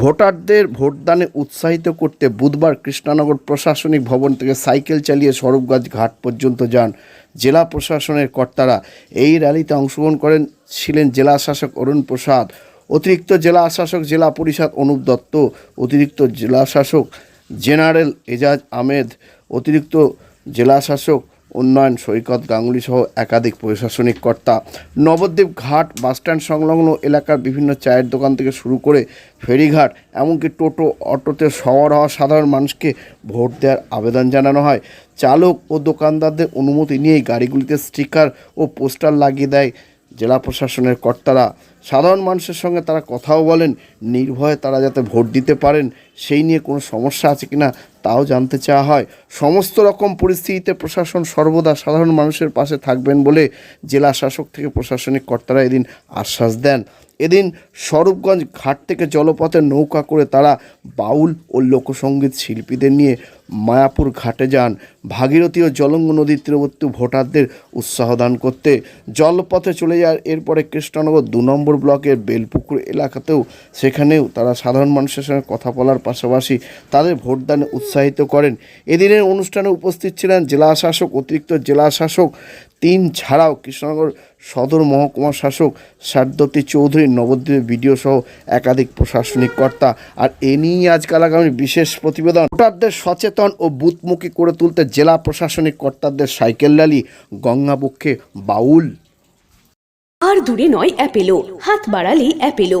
ভোটারদের ভোটদানে উৎসাহিত করতে বুধবার কৃষ্ণনগর প্রশাসনিক ভবন থেকে সাইকেল চালিয়ে সরবগাছ ঘাট পর্যন্ত যান জেলা প্রশাসনের কর্তারা। এই র্যালিতে অংশগ্রহণ করেন ছিলেন জেলা শাসক অরুণ প্রসাদ, অতিরিক্ত জেলা শাসক জেলা পরিষদ অনুপ দত্ত, অতিরিক্ত জেলা শাসক জেনারেল এজাজ আহমেদ, অতিরিক্ত জেলা শাসক উন্নয়ন সৈকত, গাঙ্গুলি সহ একাধিক প্রশাসনিক কর্তা। নবদ্বীপ ঘাট বাসস্ট্যান্ড সংলগ্ন এলাকার বিভিন্ন চায়ের দোকান থেকে শুরু করে ফেরিঘাট, এমনকি টোটো, অটোতে সওয়ার হওয়া সাধারণ মানুষকে ভোট দেওয়ার আবেদন জানানো হয়। চালক ও দোকানদারদের অনুমতি নিয়েই গাড়িগুলিতে স্টিকার ও পোস্টার লাগিয়ে দেয় জেলা প্রশাসনের কর্তারা। সাধারণ মানুষের সঙ্গে তারা কথাও বলেন, নির্ভয়ে তারা যাতে ভোট দিতে পারেন, সেই নিয়ে কোনো সমস্যা আছে কিনা তাও জানতে চাওয়া হয়। সমস্ত রকম পরিস্থিতিতে প্রশাসন সর্বদা সাধারণ মানুষের পাশে থাকবেন বলে জেলা শাসক থেকে প্রশাসনিক কর্তারা এদিন আশ্বাস দেন। এদিন স্বরূপগঞ্জ ঘাট থেকে জলপথে নৌকা করে তারা বাউল ও লোকসঙ্গীত শিল্পীদের নিয়ে মায়াপুর ঘাটে যান। ভাগীরথী ও জলঙ্গ নদীর তীরবর্তী ভোটারদের উৎসাহ দান করতে। জলপথে চলে যায় এরপরে কৃষ্ণনগর দু নম্বর ব্লকের বেলপুকুর এলাকাতেও সেখানেও তারা সাধারণ মানুষের সঙ্গে কথা বলার পাশাপাশি তাদের ভোটদানে উৎসাহিত করেন। এদিনের অনুষ্ঠানে উপস্থিত ছিলেন জেলা শাসক অতিরিক্ত জেলা শাসক তিন ছাড়াও কৃষ্ণনগর সদর মহকুমা শাসক সারদত্তি চৌধুরী, নবদ্বীপের বিডিও সহ একাধিক প্রশাসনিক কর্তা। আর এ নিয়েই আজকাল আগামী বিশেষ প্রতিবেদন। ভোটারদের সচেতন ও বুথমুখী করে তুলতে জেলা প্রশাসনিক কর্তাদের সাইকেল র্যালি, গঙ্গাবক্ষে বাউল। আর দূরে নয়, অ্যাপেলো। হাত বাড়ালে Apollo.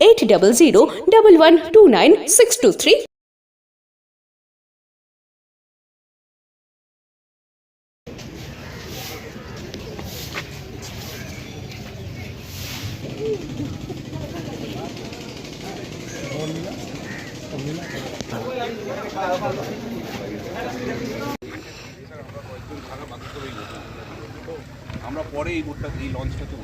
Eight double zero double one two nine six two three আমরা পরে এই রুটটা এই লঞ্চটা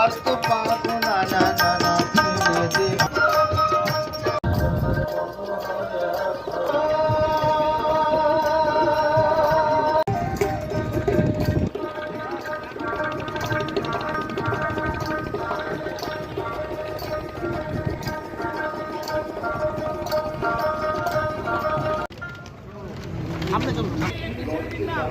তো আসতে পারব না না না না ফিরে দে। এই আর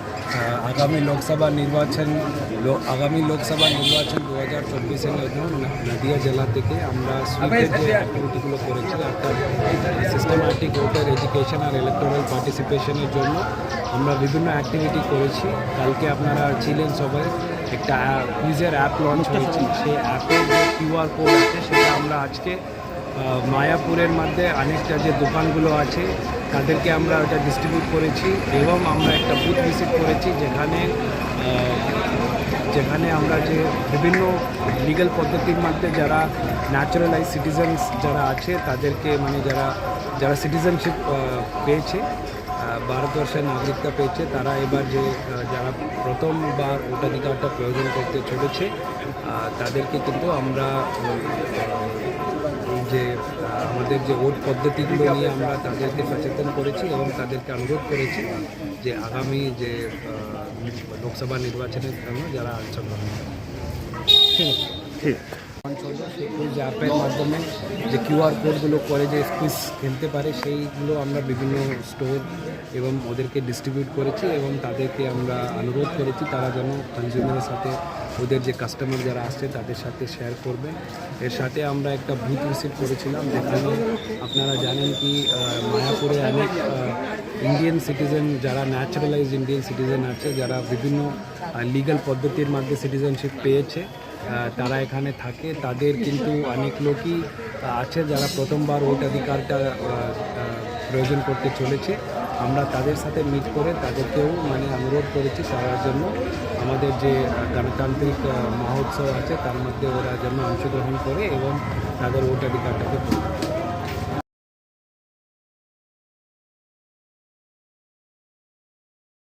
আগামী লোকসভা নির্বাচন আগামী লোকসভা নির্বাচন দু হাজার চব্বিশের জন্য নদিয়া জেলা থেকে আমরা সুইপের যে অ্যাক্টিভিটিগুলো করেছি অর্থাৎ সিস্টেম্যাটিক ভোটার এডুকেশন আর ইলেকট্রাল পার্টিসিপেশনের জন্য আমরা বিভিন্ন অ্যাক্টিভিটি করেছি। কালকে আপনারা ছিলেন সবাই একটা কুইজের অ্যাপ লঞ্চ হয়েছে। সেই অ্যাপের যে কিউআর কোড আছে সেটা আমরা আজকে মায়াপুরের মধ্যে অনেকটা যে দোকানগুলো আছে, তাদেরকে আমরা ওটা ডিস্ট্রিবিউট করেছি এবং আমরা একটা বুথ ভিজিট করেছি যেখানে যেখানে আমরা যে বিভিন্ন লিগ্যাল পদ্ধতির মধ্যে যারা ন্যাচারালাইজ সিটিজেন্স যারা আছে, তাদেরকে মানে যারা যারা সিটিজেনশিপ পেয়েছে ভারতবর্ষের নাগরিকতা পেয়েছে, তারা এবার যে যারা প্রথমবার ভোটাধিকারটা প্রয়োজন করতে চলেছে তাদেরকে কিন্তু আমরা যে আমাদের যে ওট পদ্ধতিগুলো নিয়ে আমরা তাদেরকে সচেতন করেছি এবং তাদেরকে অনুরোধ করেছি যে আগামী যে লোকসভা নির্বাচনের জন্য যারা আলোচনা করে। ঠিক কুইজ অ্যাপের মাধ্যমে, যে কিউআর কোডগুলো করে যে কুইজ খেলতে পারে, সেইগুলো আমরা বিভিন্ন স্টোর এবং ওদেরকে ডিস্ট্রিবিউট করেছি এবং তাদেরকে আমরা অনুরোধ করেছি, তারা যেন কনজিউমারের সাথে, ওদের যে কাস্টমার যারা আসছে, তাদের সাথে শেয়ার করবেন এর সাথে আমরা একটা বুথ রিসিভ করেছিলাম, যেখানে আপনারা জানেন কি মায়াপুরে অনেক ইন্ডিয়ান সিটিজেন যারা ন্যাচারালাইজ ইন্ডিয়ান সিটিজেন আছে, যারা বিভিন্ন লিগ্যাল পদ্ধতির মধ্যে সিটিজেনশিপ পেয়েছে। তারা এখানে থাকে, তাদের কিন্তু অনেক লোকই আছে যারা প্রথমবার ভোটাধিকারটা প্রয়োজন করতে চলেছে আমরা তাদের সাথে মিট করে তাদেরকেও মানে অনুরোধ করেছি তারার জন্য আমাদের যে গণতান্ত্রিক মহোৎসব আছে তার মধ্যে ওরা যেন অংশগ্রহণ করে এবং তাদের ভোটাধিকারটাকে করে।